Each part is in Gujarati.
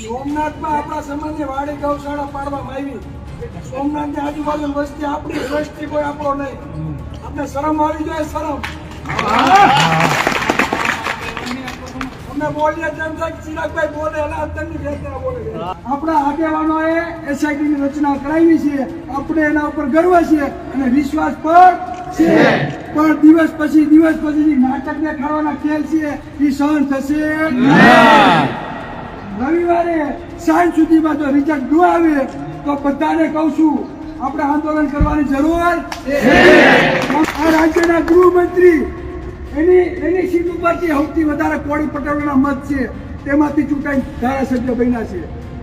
સોમનાથમાં આપણા સમાજની વાડી ગૌશાળા પાડવામાં આવી. સોમનાથની આજુબાજુ વસ્તી આપણી દ્રષ્ટિ કોઈ આપણો નહીં. આપણે શરમ આવી જોઈએ શરમ. અમે બોલીએ તેમ થાય ચિરાગભાઈ બોલે અને અંતરની વેદના બોલે આપણા આગેવાનોએ એસઆઈટી રચના કરાવી છે. આપણે એના ઉપર ગર્વ છે અને વિશ્વાસ પર છે. પણ દિવસ પછી દિવસ પછી જે નાટક દેખાડવાના ખેલ છે. એ સહન થશે રવિવારે સાંજ સુધીમાં જો રિઝલ્ટ ન આવે તો બધાને કહું છું, આપણે આંદોલન કરવાની જરૂર આ રાજ્યના ગૃહમંત્રી, એની એની સીટ ઉપરથી સૌથી વધારે કોળી પટેલના મત છે. તેમાંથી ચૂંટાઈ ધારાસભ્ય બન્યા છે.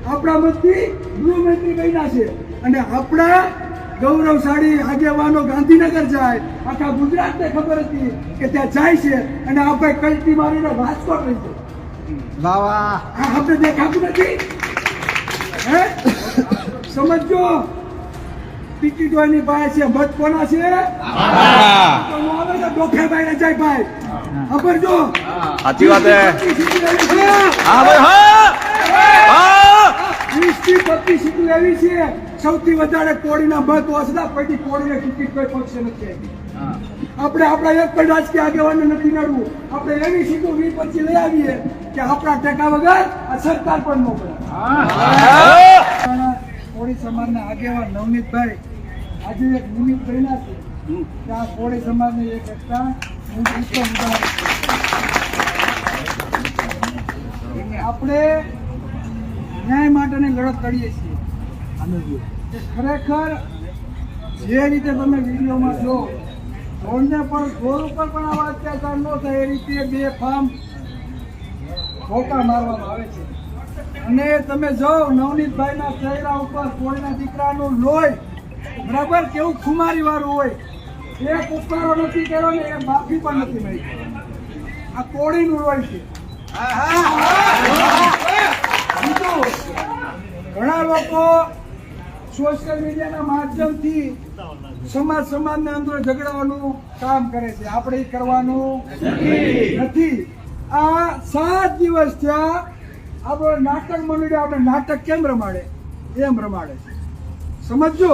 આપણા મતથી ગૃહમંત્રી બન્યા છે. અને આપણા ગૌરવશાળી આગેવાનો ગાંધીનગર જાય, આખા ગુજરાતને ખબર હતી કે ત્યાં જાય છે. અને આપણે કલ્ટી મારીને રાજકોટ રહી છે વાહ વાહ. આપણે દેખાતું નથી હે? સમજો ટિકિટોની પાસે છે મત કોના છે? આવે તો ડોફેભાઈ ને જાય ભાઈ. ખબર જો? સાચી વાત હે. હા ભાઈ હા. હા. વીસથી પચીસ સીટો એવી છે. સૌથી વધારે કોળીના મત વસતા પછી કોળીને ટિકિટ કોઈ પક્ષ નથી આપી. આપણે આપણા એક પણ રાજકીય આગેવાનને નથી નડવું. આપણે એવી સીધું વીસ પછી લઈ આવીએ કે આપણા ટેકા વગર આ સરકાર પણ પડે કોળી સમાજના આગેવાન નવનીતભાઈ, આજે એક નિમિત્ત બન્યા છે. કે આ કોળી સમાજને એક એકતા હું આપણે ન્યાય માટેની લડત કરીએ છીએ. ખરેખર જે રીતે તમે વિડીયોમાં જો ઢોરને પણ ઢોર ઉપર પણ આવા અત્યાચાર ન થાય, એ રીતે બે ફાર્મ ધોકા મારવામાં આવે છે. અને તમે જાઓ નવનીતભાઈના ચહેરા ઉપર કોળીના દીકરાનું લોહી, બરાબર, કેવું ખુમારી વાળું હોય એક ઉપકારો નથી કર્યો ને, એ માફી પણ નથી મળી આ કોળીનું લોહી છે. ઘણા લોકો સોશિયલ મીડિયાના માધ્યમથી સમાજ સમાજને અંદર ઝઘડાવાનું કામ કરે છે. આપણે કરવાનું નથી. આ સાત દિવસ થયા આપણો નાટક મંડળી આપણે નાટક કેમ રમાડે? એમ રમાડે છે. સમજો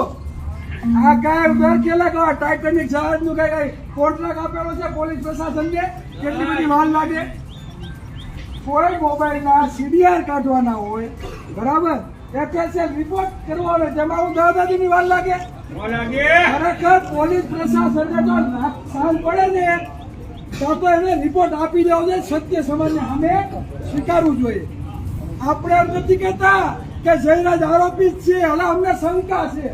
આ કાંઈ દર કેલા કહો ટાઇટેનિક જહાજનું કઈ કઈ કોન્ટ્રાક્ટ આપેલો છે પોલીસ પ્રશાસનને? કેટલી બધી વાર લાગે? કોઈ મોબાઈલના સીડીઆર કાઢવાના હોય, બરાબર? એફએસએલ રિપોર્ટ કરવાનો હોય, તેમાં હું દાદાજીની વાર લાગે? ખરેખર પોલીસ પ્રશાસનને જો ના- પડે ને તો તો એને રિપોર્ટ આપી દેવો જોઈએ સત્ય સમાજને સામે સ્વીકારવું જોઈએ. આપણે એમ નથી કહેતા કે જયરાજ આરોપી જ છે હવે અમને શંકા છે.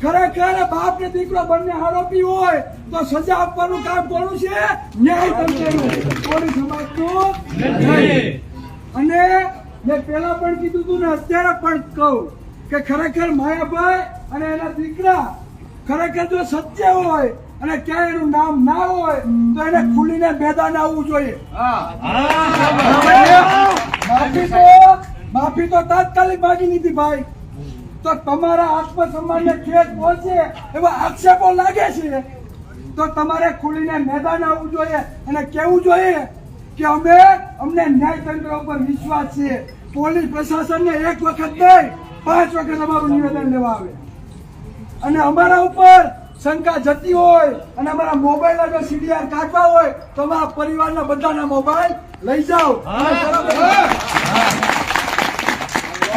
ખરેખર બાપ ને દીકરો બંને આરોપી હોય તો સજા આપવાનું કામ કોનું છે? ન્યાય તંત્રનું પોલીસ સમાજનું. અને મેં પેલા પણ કીધું હતું ને અત્યારે પણ કહું કે ખરેખર માયાભાઈ અને એના દીકરા ખરેખર જો સત્ય હોય અને ક્યાંય એનું નામ ના હોય, તો એને ખુલીને મેદાન આવવું જોઈએ. માફી તો માફી તો તાત્કાલિક માગી લીધી ભાઈ. તો તમારા આત્મસન્માનને ખેત પહોંચે એવા આક્ષેપો લાગે છે. તો તમારે ખુલીને મેદાન આવવું જોઈએ અને કેવું જોઈએ કે અમે અમને ન્યાયતંત્ર ઉપર વિશ્વાસ છે. પોલીસ પ્રશાસનને એક વખત નહીં પાંચ વખત અમારું નિવેદન લેવા આવે. અને અમારા ઉપર શંકા જતી હોય અને અમારા મોબાઈલ જો સીડીઆર કાઢવા હોય તો અમારા પરિવારના બધાના મોબાઈલ લઈ જાઓ.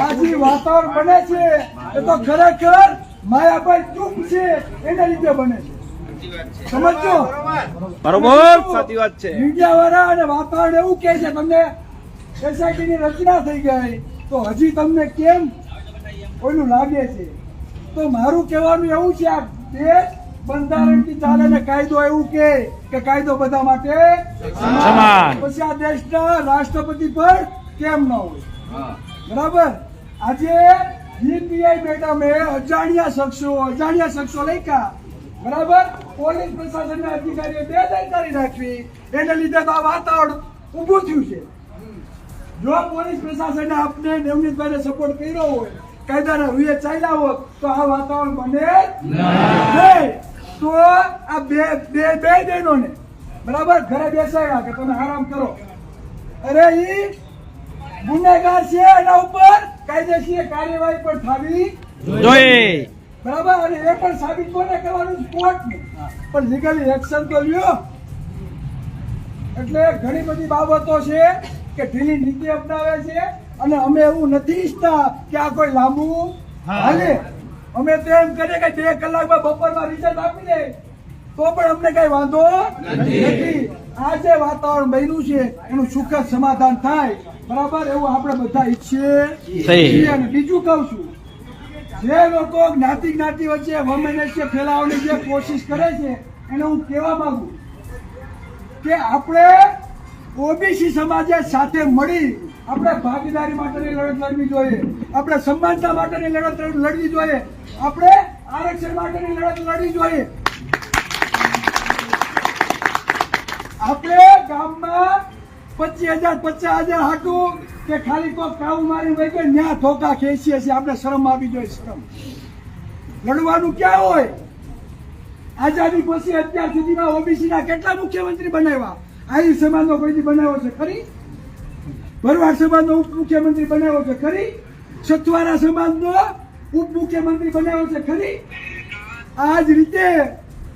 આજે વાતાવરણ બને છે. એ તો ખરેખર માયાભાઈ ચૂપ છે. એના લીધે બને છે. સમજો બરોબર? સાચી વાત છે. મીડિયા વાળા અને વાતાવરણ એવું કે છે તમને એસઆઈટી ની રચના થઈ ગઈ. તો હજી તમને કેમ ઓલું લાગે છે? તો મારું કહેવાનું એવું છે આ દેશ બંધારણથી ચાલે ને કાયદો એવું કે કે કાયદો બધા માટે સમાન. પછી આ દેશના રાષ્ટ્રપતિ પર કેમ ન હોય? બરાબર? આજે જીપીઆઈ બેઠા મેં અજાણ્યા શખ્સો અજાણ્યા શખ્સો લખ્યા. બરાબર? પોલીસ પ્રશાસનના અધિકારીઓ બેદરકારી રાખવી એને લીધે તો આ વાતાવરણ ઊભું થયું છે. જો પોલીસ પ્રશાસને આપને નવનીતભાઈને સપોર્ટ કર્યો હોય, કાયદાના રૂએ ચાલ્યા હોત, તો આ વાતાવરણ બને નહીં. તો આ બે બે બે બહેનોને, બરાબર, ઘરે બેસાડ્યા કે તમે આરામ કરો. અરે ઈ ગુનેગાર છે એના ઉપર કાયદેશીર કાર્યવાહી પણ થવી જોઈએ. બરાબર? અને એ પણ સાબિત કોને કરવાનું? કોર્ટને. પણ લીગલી એક્શન તો લ્યો. એટલે ઘણી બધી બાબતો છે કે ઢીલી નીતિ અપનાવે છે અને અમે એવું નથી ઈચ્છતા કે આ કોઈ લાંબુ હાલે. અમે તો એમ કરીએ કે બે કલાકમાં બપોરમાં રિઝલ્ટ આપી દે. તો પણ અમને કઈ વાંધો નથી. આ જે વાતાવરણ બન્યું છે એનું સુખદ સમાધાન થાય. બરાબર? એવું આપણે બધા ઈચ્છીએ અને બીજું કહું છું. જે લોકો જ્ઞાતિ જ્ઞાતિ વચ્ચે વમનસ્ય ફેલાવવાની જે કોશિશ કરે છે, એને હું કહેવા માંગુ કે આપણે ઓબીસી સમાજે સાથે મળી આપણે ભાગીદારી માટેની લડત લડવી જોઈએ, આપણે સમાનતા માટેની લડત લડવી જોઈએ, આપણે આરક્ષણ માટેની લડત લડવી જોઈએ. આપણે ગામમાં પચીસ હજાર, પચાસ હજાર હાટું કે ખાલી કોઈ કાવ મારી ભાઈ કે ન્યા ધોકા ખેંચીએ છીએ. આપણે શરમ આવી જોઈએ શરમ. લડવાનું ક્યાં હોય? આઝાદી પછી અત્યાર સુધીમાં ઓબીસી ના કેટલા મુખ્યમંત્રી બનાવ્યા? આહિર સમાજનો કોઈથી બનાવ્યો છે? ખરી? ભરવાડ સમાજનો ઉપ મુખ્યમંત્રી બનાવ્યો છે? ખરી? સથવારા સમાજનો ઉપ મુખ્યમંત્રી બનાવ્યો છે? ખરી? આ જ રીતે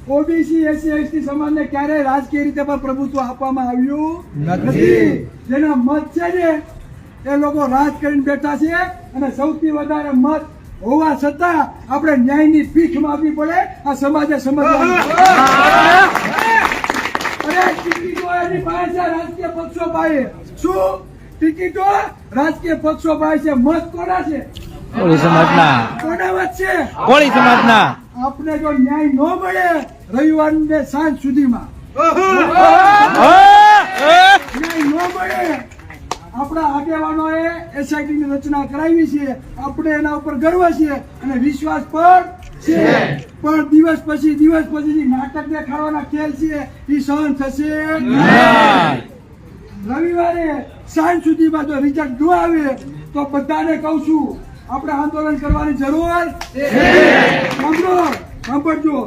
ઓબીસી એસસી એસટી સમાજને ક્યારેય રાજકીય રીતે પણ પ્રભુત્વ આપવામાં આવ્યું નથી. જેના મત છે ને એ લોકો રાજ કરીને બેઠા છે અને સૌથી વધારે મત હોવા છતાં આપણે ન્યાયની પીઠ માપવી પડે આ સમાજે સમજવાનું રાજકીય પક્ષો પાસે. શું? ટિકિટો રાજકીય પક્ષો પાસે છે મત કોના છે? કોળી સમાજના. કોના મત છે. કોળી સમાજના. આપને જો ન્યાય ન મળે રવિવાર ને સાંજ સુધીમાં. ન્યાય ન મળે. આપણા આગેવાનોએ એસઆઈટી ની રચના કરાવી છે. આપણે એના ઉપર ગર્વ છે અને વિશ્વાસ પણ છે. પણ દિવસ પછી દિવસ પછી જે નાટક દેખાડવાના ખેલ છે. એ સહન થશે રવિવારે સાંજ સુધીમાં જો રિઝલ્ટ ન આવે તો બધાને કહું છું આપણે આંદોલન કરવાની જરૂર સાંભળો સાંભળજો.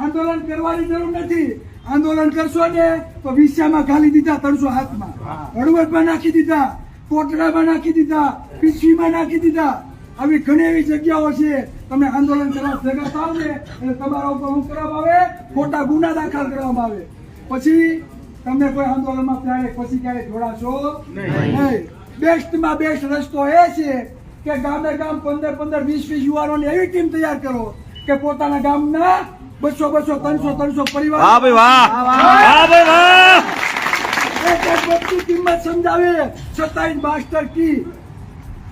આંદોલન કરવાની જરૂર નથી. આંદોલન કરશો ને તો વિસામાં ઘાલી દીધા ત્રણસો હાથમાં. હળવદમાં નાખી દીધા કોટડામાં નાખી દીધા પીછીમાં નાખી દીધા. આવી ઘણી એવી જગ્યાઓ છે. તમે આંદોલન કરવા ભેગા થાવ ને એટલે તમારા ઉપર હું કરવામાં આવે ખોટા ગુના દાખલ કરવામાં આવે. પછી તમે કોઈ આંદોલનમાં ક્યારેક પછી ક્યારેક જોડાશો? નહીં. બેસ્ટમાં બેસ્ટ રસ્તો એ છે કે ગામે ગામ પંદર પંદર વીસ વીસ યુવાનોની એવી ટીમ તૈયાર કરો કે પોતાના ગામના બસો બસો ત્રણસો ત્રણસો પરિવાર વાહ ભાઈ વાહ. વાહ ભાઈ વાહ. એક એક વ્યક્તિ કિંમત સમજાવે. છતાંય માસ્ટર કી.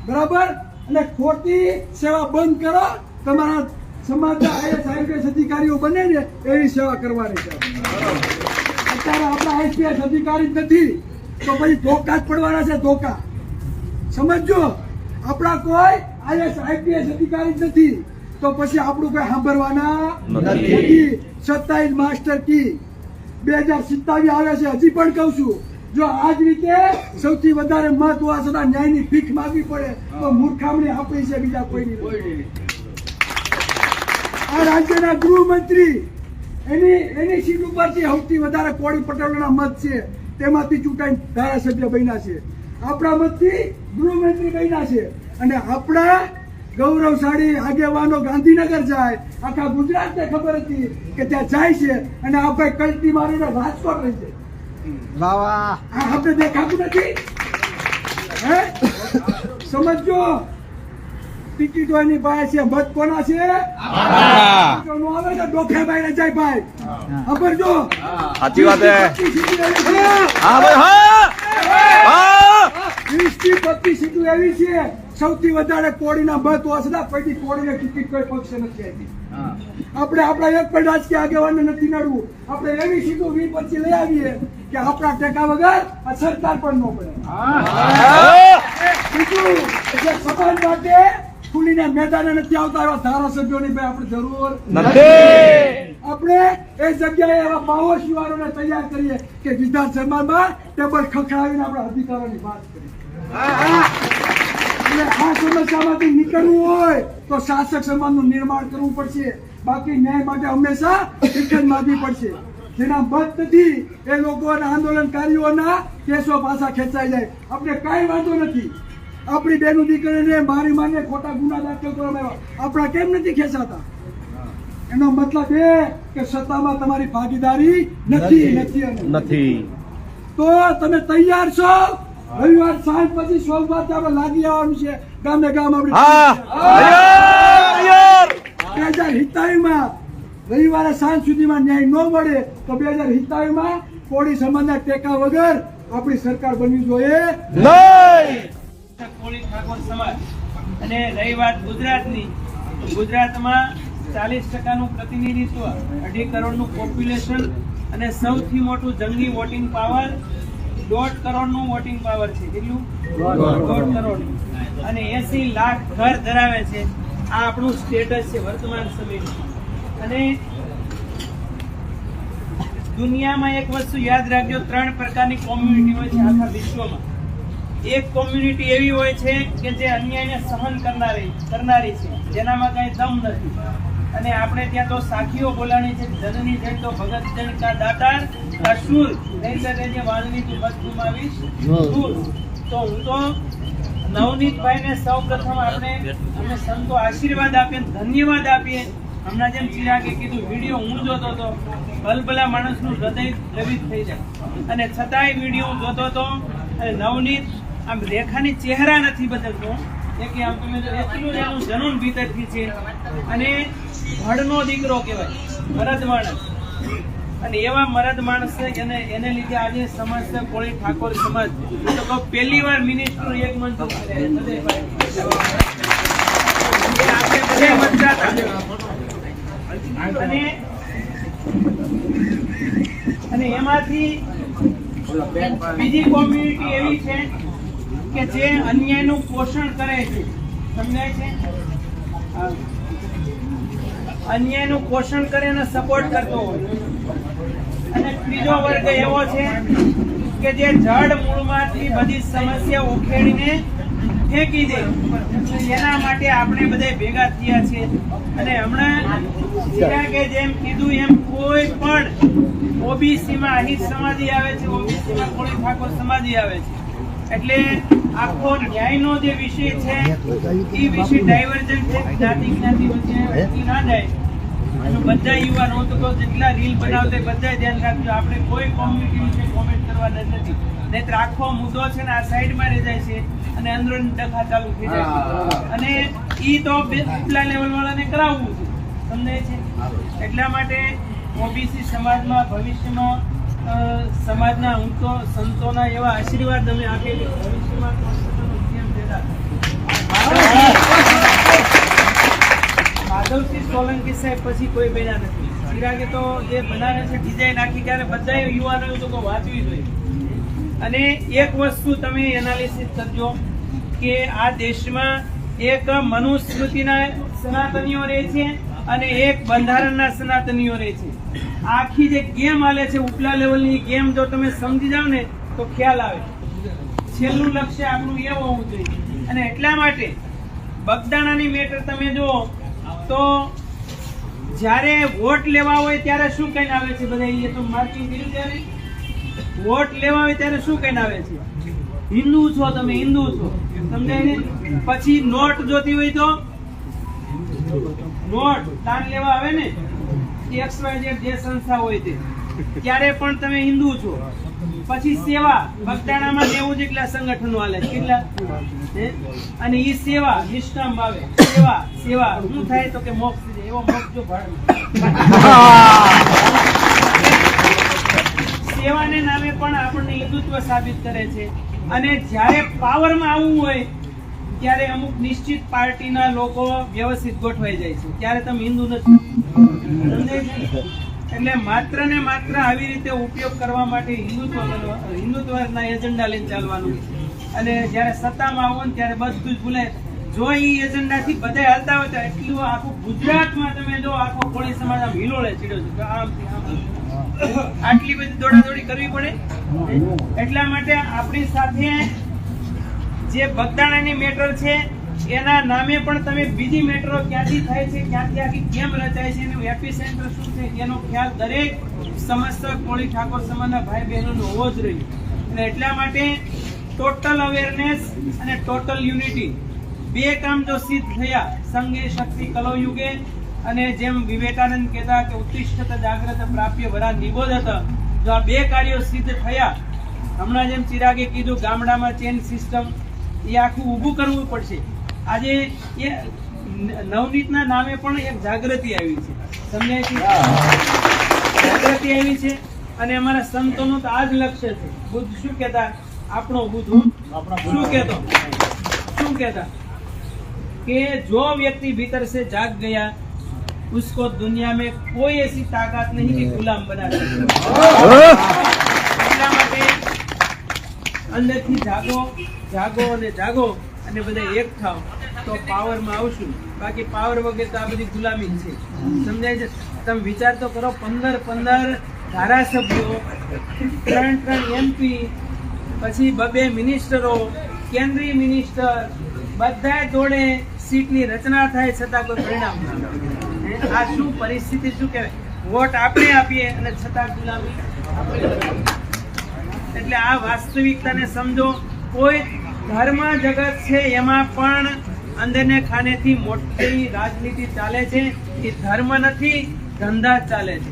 બરાબર? અને ખોટી સેવા બંધ કરો. તમારા સમાજના આઈએસ આઈપીએસ અધિકારીઓ બને ને એવી સેવા કરવાની છે. અત્યારે આપણા આઈપીએસ અધિકારી નથી. તો પછી ધોકા જ પડવાના છે ધોકા. સમજજો? આપણા કોઈ આઈએસ આઈપીએસ અધિકારી નથી. તો પછી આપણું કોઈ સાંભળવાના નથી. સત્તાવીસ માસ્ટર કી. બે હજાર સિત્તાવીસ આવે છે. હજી પણ કહું છું જો આ જ રીતે સૌથી વધારે મત હોવા છતાં ન્યાયની ભીખ માગવી પડે તો મૂર્ખામણી આપણી છે બીજા કોઈની. આ રાજ્યના ગૃહમંત્રી એની એની સીટ ઉપરથી સૌથી વધારે કોળી પટેલોના મત છે. તેમાંથી ચૂંટાઈ ધારાસભ્ય બન્યા છે. આપણા મતથી ગૃહમંત્રી બન્યા છે. અને આપણા ગૌરવશાળી આગેવાનો ગાંધીનગર જાય આખા ગુજરાતને ખબર હતી કે ત્યાં જાય છે અને આપણે ભાઈ કલ્ટી મારીને રાજકોટ રહી છે? આપણે દેખાતું નથી? હે? સમજો ટિકિટો એની પાસે છે મત કોના છે? આવે ડોખે જાય ભાઈ. સાંભળજો સાચી વાત હા ભાઈ હા. વીસથી પચીસ સીટો એવી છે સૌથી વધારે કોળીના મત વાસના પછી કોળીને ટિકિટ કોઈ પક્ષ નથી આપી. આપણે આપણા એક પણ રાજકીય આગેવાનને નથી નડવું. આપણે એવી સીટો વી પછી લઈ આવીએ કે આપણા ટેકા વગર આ સરકાર પણ ન પડે. બીજું કે સમાજ માટે ખુલીને મેદાને નથી આવતા એવા ધારાસભ્યોની ભાઈ આપણે જરૂર નથી. આપણે એ જગ્યાએ એવા પાવર યુવાનોને તૈયાર કરીએ કે વિધાનસભામાં ટેબલ ખખડાવીને આપણા અધિકારોની વાત આ સમસ્યામાંથી નીકળવું હોય તો શાસક સમાજનું નિર્માણ કરવું પડશે. બાકી ન્યાય માટે હંમેશા શિક્ષણ માંગવી પડશે. જેના મત નથી એ લોકોના આંદોલનકારીઓના કેસો પાછા ખેંચાઈ જાય. આપણે કાંઈ વાંધો નથી. આપણી બેનું દીકરીને મારી માને ખોટા ગુના દાખલ કરવામાં આવ્યા. આપણા કેમ નથી ખેંચાતા? એનો મતલબ એ કે સત્તામાં તમારી ભાગીદારી નથી નથી. નથી. તો તમે તૈયાર છો રવિવાર સાંજ પછી સોમવાર આપણે લાગી આવવાનું છે. ગામે ગામ આપણે બે હજાર હિતાવીમાં રવિવારે સાંજ સુધીમાં ન્યાય ન મળે તો બે હજાર હિતાવીમાં કોળી સમાજના ટેકા વગર આપણી સરકાર બનવી જોઈએ. કોળી ઠાકોર સમાજ અને રહી વાત ગુજરાતની ગુજરાતમાં ચાલીસ ટકાનું પ્રતિનિધિત્વ અઢી કરોડનું પોપ્યુલેશન અને સૌથી મોટું જંગી વોટિંગ પાવર દોઢ કરોડનું વોટિંગ પાવર છે. કેટલું? દોઢ કરોડ. અને એસી લાખ ઘર ધરાવે છે. આ આપણું સ્ટેટસ છે વર્તમાન સમયનું અને દુનિયામાં એક વસ્તુ યાદ રાખજો ત્રણ પ્રકારની કોમ્યુનિટી હોય છે આખા વિશ્વમાં. એક કોમ્યુનિટી એવી હોય છે કે જે અન્યાયને સહન કરનારી કરનારી છે. જેનામાં કઈ દમ નથી. અને આપણે ત્યાં તો સાખીઓ બોલાણી છે જનની જન તો ભગત જન કા દાતાર. કા શૂર. નહીં કરે જે વાળની તું ગુમાવીશ. તો હું તો નવનીતભાઈને સૌ પ્રથમ આપણે અમે સંતો આશીર્વાદ આપીએ ધન્યવાદ આપીએ. હમણાં જેમ ચિરાગે કીધું વીડિયો હું જોતો હતો. ભલભલા માણસનું હૃદય દ્રવિત થઈ જાય. અને છતાંય વીડિયો હું જોતો હતો. અને નવનીત આમ રેખાની ચહેરા નથી બદલતો. એ કે આમ તમે એટલું એનું જનૂન ભીતરથી છે. અને ભડનો દીકરો કહેવાય ભરત માણસ અને એવા મરદ માણસ છે એને એને લીધે આજે સમાજ છે, કોળી ઠાકોર સમાજ. તો કહો, પહેલી વાર મિનિસ્ટર એક મંચ. અને અને એમાંથી બીજી કોમ્યુનિટી એવી છે કે જે અન્યાયનું પોષણ કરે છે. સમજાય છે? અન્યાયનું પોષણ કરે અને સપોર્ટ કરતો હોય. ત્રીજો વર્ગ એવો છે કે જે જડ મૂળમાંથી બધી સમસ્યા ઉખેડીને ફેંકી દે. એના માટે આપણે બધા ભેગા થયા છે અને હમણાં કે જેમ કીધું એમ કોઈ પણ ઓબીસી માં અહિત સમાધિ આવે છે ઓબીસી માં કોળી ઠાકોર સમાધિ આવે છે. એટલે આખો ન્યાયનો જે વિષય છે એ વિષય ડાયવર્જન છે, જ્ઞાતિ જ્ઞાતિ વચ્ચે ના જાય. અને બધા યુવાનો તો જેટલા રીલ બનાવતા બધા ધ્યાન રાખજો. આપણે કોઈ કોમ્યુનિટી વિશે કોમેન્ટ કરવાના નથી. નહીતર આખો મુદ્દો છે ને આ સાઈડમાં રહી જાય છે અને અંદરોની ડખા ચાલુ થઈ જાય છે. અને ઈ તો બેટલા લેવલ વાળાને કરાવવું છે. સમજાય છે? એટલા માટે ઓબીસી સમાજમાં ભવિષ્યમાં સમાજના હું તો સંતોના એવા આશીર્વાદ અમે આપીએ ભવિષ્યમાં માધવસિંહ સોલંકી સાહેબ પછી કોઈ બન્યા નથી. ચિરાગે તો જે બનાવે છે ડિઝાઇન આખી ત્યારે બધા યુવાનો કોઈ વાંચવી જોઈએ. અને એક વસ્તુ તમે એનાલિસિસ કરજો કે આ દેશમાં એક મનુસ્મૃતિના સનાતનીઓ રહે છે અને એક બંધારણના સનાતનીઓ રહે છે. આખી જે ગેમ આલે છે, ઉપલા લેવલની ગેમ, જો તમે સમજી જાવ ને, તો ખ્યાલ આવે. છેલ્લું લક્ષ્ય આપણું એ હોવું જોઈએ. અને એટલા માટે બગદાણાની મેટર તમે જુઓ તો જ્યારે વોટ લેવા હોય ત્યારે શું કહીને આવે છે? બધા એ તો માર્કિંગ કર્યું ત્યારે વોટ લેવા હોય ત્યારે શું કહીને આવે છે? હિન્દુ છો તમે, હિન્દુ છો. સમજાય ને પછી નોટ જોતી હોય તો? નોટ, તાન લેવા આવે ને? એક્સ વાય જે સંસ્થા હોય તે. ત્યારે પણ તમે હિન્દુ છો. પછી સેવા બગદાણામાં નેવું જેટલા સંગઠનો હાલે કેટલા? અને ઈ સેવા નિષ્કામ ભાવે સેવા સેવા. શું થાય તો કે મોક્ષ. એવો મોક્ષ જો સેવાને નામે પણ આપણને હિન્દુત્વ સાબિત કરે છે. અને જ્યારે પાવરમાં આવવું હોય, ત્યારે અમુક નિશ્ચિત પાર્ટીના લોકો વ્યવસ્થિત ગોઠવાઈ જાય છે. ત્યારે તમે હિન્દુ નથી? એટલે માત્ર ને માત્ર આવી રીતે ઉપયોગ કરવા માટે હિન્દુત્વ હિન્દુત્વના એજન્ડા લઈને ચાલવાનું અને જ્યારે સત્તામાં આવો ને ત્યારે બધું જ ભૂલાય જો એ એજન્ડાથી બધા હાલતા હોય તો એટલું આખું ગુજરાતમાં તમે જો આખો કોળી સમાજ આમ હિલોળે ચીડ્યો છે. આમ. આટલી બધી દોડાદોડી કરવી પડે? એટલા માટે આપણી સાથે જે બગદાણાની મેટર છે એના નામે પણ તમે બીજી મેટ્રો ક્યાંથી થાય છે ક્યાંથી આખી કેમ રચાય છે, એનું એપિસેન્ટર શું છે, એનો ખ્યાલ દરેક સમસ્ત કોળી ઠાકોર સમાજના ભાઈ બહેનોનો હોવો જ રહ્યો. અને એટલા માટે ટોટલ અવેરનેસ અને ટોટલ યુનિટી બે કામ જો સિદ્ધ થયા સંગે શક્તિ કલો અને જેમ વિવેકાનંદ કહેતા કે ઉત્તિષ્ઠત જાગ્રત, પ્રાપ્ય, વરા નિબોધત જો આ બે કાર્યો સિદ્ધ થયા, હમણાં જેમ ચિરાગે કીધું ગામડામાં ચેન સિસ્ટમ, એ આખું ઊભું કરવું પડશે. આજે એ નવનીતના નામે પણ એક જાગૃતિ આવી છે સમજાય છે જાગૃતિ આવી છે અને અમારા સંતોનું તો આ જ લક્ષ્ય છે બુદ્ધ શું કહેતા આપણો બુદ્ધ શું કહેતો શું કહેતા कि जो व्यक्ति भीतर से जाग गया उसको दुनिया में कोई ऐसी ताकत नहीं कि गुलाम बना सके એટલા માટે અંદરથી જાગો જાગો અને જાગો અને બધા એક થાવ તો પાવરમાં આવશું. બાકી પાવર વગર તો આ બધી ગુલામી છે. સમજાય છે? તમે વિચાર તો કરો, પંદર પંદર ધારાસભ્યો, ત્રણ ત્રણ એમપી પછી બબે મિનિસ્ટરો, કેન્દ્રીય મિનિસ્ટર બધા જોડે સીટની રચના થાય છતાં કોઈ પરિણામ ન આ શું પરિસ્થિતિ, શું કહેવાય? વોટ આપણે આપીએ અને છતાં ગુલામી. એટલે આ વાસ્તવિકતાને સમજો, કોઈ ધર્મ જગત છે એમાં પણ અંદરને ખાનેથી મોટી રાજનીતિ ચાલે છે, એ ધર્મ નથી, ધંધા ચાલે છે.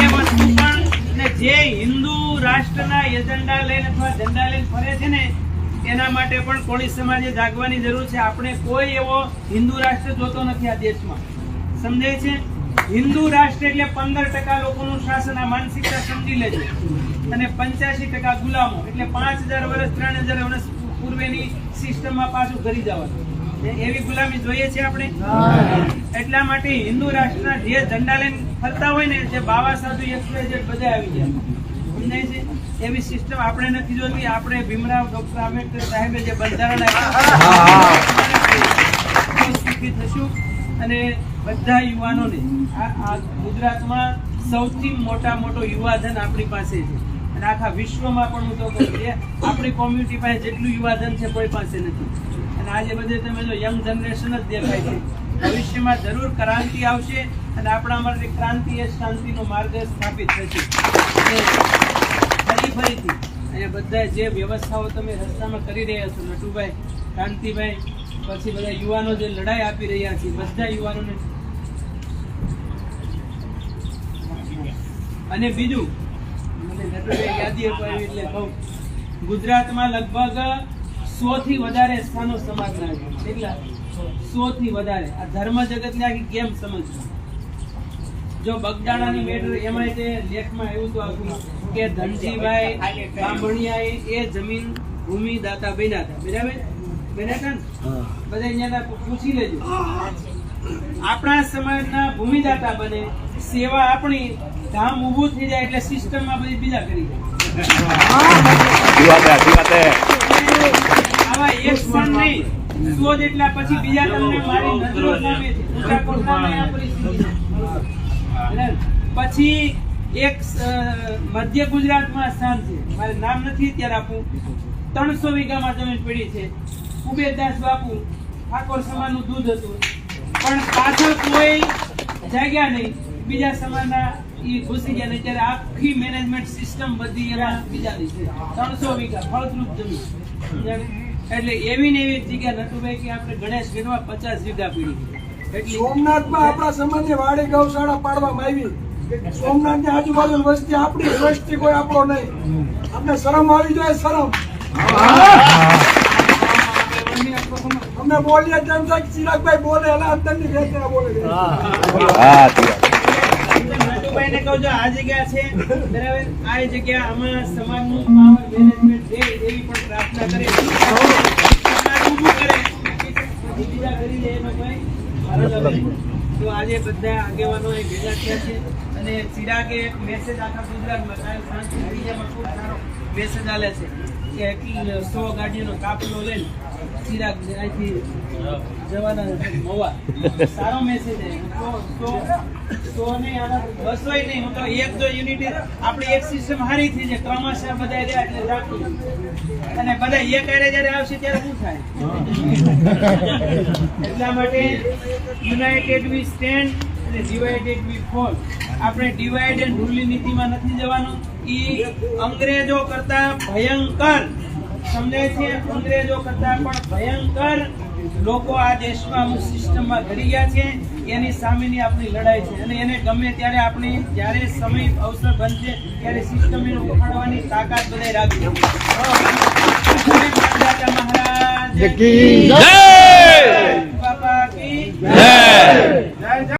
એ વસ્તુ પણ જે હિન્દુ રાષ્ટ્રના એજન્ડા લઈને અથવા ઝંડા લઈને ફરે છે ને, એના માટે પણ કોળી સમાજે જાગવાની જરૂર છે. આપણે કોઈ એવો હિન્દુ રાષ્ટ્ર જોતો નથી આ દેશમાં. સમજાય છે? હિન્દુ રાષ્ટ્ર એટલે પંદર ટકા લોકોનું શાસન, આ માનસિકતા સમજી લેજો. અને પંચ્યાસી ટકા ગુલામો, એટલે પાંચ હજાર વર્ષ, ત્રણ હજાર વર્ષ પૂર્વેની સિસ્ટમમાં પાછું કરી જવાનું. એવી ગુલામી જોઈએ છે આપણે? એટલા માટે હિન્દુ રાષ્ટ્રના જે ઝંડા લઈને ફરતા હોય ને, જે બાવા, સાધુ એક્સવાય બધા આવી જાય સમજાય છે? એવી સિસ્ટમ આપણે નથી જોતી. આપણે ભીમરાવ ડોક્ટર આંબેડકર સાહેબે જે બંધારણ આપ્યું થશું. અને બધા યુવાનોને આ ગુજરાતમાં સૌથી મોટા મોટો યુવાધન આપણી પાસે છે. અને આખા વિશ્વમાં પણ હું તો કહું કે આપણી કોમ્યુનિટી પાસે જેટલું યુવાધન છે કોઈ પાસે નથી. અને આજે બધે તમે જો યંગ જનરેશન જ દેખાય છે. ભવિષ્યમાં જરૂર ક્રાંતિ આવશે અને આપણા માટે ક્રાંતિ એ શાંતિનો માર્ગ સ્થાપિત થશે. ફરી ફરીથી અહીંયા બધા જે વ્યવસ્થાઓ તમે રસ્તામાં કરી રહ્યા છો, નટુભાઈ, કાંતિભાઈ, પછી બધા યુવાનો જે લડાઈ આપી રહ્યા છે, બધા યુવાનોને. અને બીજું યાદી અપાવી એટલે ગુજરાતમાં લગભગ સો થી વધારે સ્થાનો સમાજના છે. કેટલા? સો થી વધારે. આ ધર્મ જગતને આખી કેમ સમજવું? જો બગદાણાની મેટર એમાં તે લેખમાં એવું તો આવ્યું કે ધનજીભાઈ બાંભણિયાએ એ જમીન ભૂમિ દાતા બન્યા હતા. બરાબર? બન્યા હતા ને? બધા અહીંયાના પૂછી લેજો. આપણા સમાજના ભૂમિદાતા બને સેવા આપણી ધામ ઊભું થઈ જાય એટલે સિસ્ટમમાં બધી બીજા કરી જાય પછી એક મધ્ય ગુજરાતમાં સ્થાન છે. મારે નામ નથી ત્યારે આપું. ત્રણસો વીઘામાં જમીન પડી છે. કુબેરદાસ બાપુ ઠાકોર સમાજનું દૂધ હતું. પણ પાછળ કોઈ જાગ્યા નહીં. બીજા સમાજના ઈ ઘૂસી ગયા ને ત્યારે આખી મેનેજમેન્ટ સિસ્ટમ બધી એમાં બીજા છે. ત્રણસો વીઘા ફળદ્રુપ જમીન. એટલે એવી ને એવી જગ્યા નટુભાઈ કે આપણે ગણેશ ગીરમાં પચાસ વીઘા પીડી એટલે સોમનાથમાં આપણા સમાજની વાડી ગૌશાળા પાડવામાં આવી. સોમનાથની આજુબાજુ વસ્તી આપણી વસ્તી કોઈ આપણો નહીં. આપણે શરમ આવી જોઈએ શરમ. અમે બોલીએ તેમ થાય ચિરાગભાઈ બોલે એટલે અંદરની વેદના બોલે નટુભાઈને કહું છું, આ જગ્યા છે. બરાબર? આ જગ્યા આમાં સમાજનું પાવર મેનેજમેન્ટ છે એવી પણ પ્રાર્થના કરે. સમાજ ઊભું કરે બીજા કરી દે. તો આજે બધા આગેવાનો અહીં ભેગા થયા છે અને ચિરાગે મેસેજ આખા ગુજરાતમાં કાલે મીડિયામાં ખૂબ સારો મેસેજ આલે છે કે સો ગાડીઓનો કાફલો લઈને ચિરાગ અહીંથી જવાના છે. સારો મેસેજ નહીં નહીં. હું તો એક જો યુનિટી આપણી એક સિસ્ટમ હારી થઈ છે. ક્રમશઃ બધા રહ્યા એટલે રાખવું અને બધા એક આરે જ્યારે આવશે ત્યારે શું થાય? એટલા માટે યુનાઇટેડ વી સ્ટેન્ડ અને ડિવાઇડેડ વી ફોલ આપણે ડિવાઇડ એન્ડ રૂલની નીતિમાં નથી જવાનું. ઈ અંગ્રેજો કરતા ભયંકર અંગ્રેજો કરતાં પણ ભયંકર લોકો આ દેશમાં અમુક સિસ્ટમમાં ઘડી ગયા છે એની સામેની આપણી લડાઈ છે. અને એને ગમે ત્યારે આપણે જ્યારે સમય અવસર બનશે ત્યારે સિસ્ટમ એને તાકાત બધાય રાખી મહારાજ બાપા કી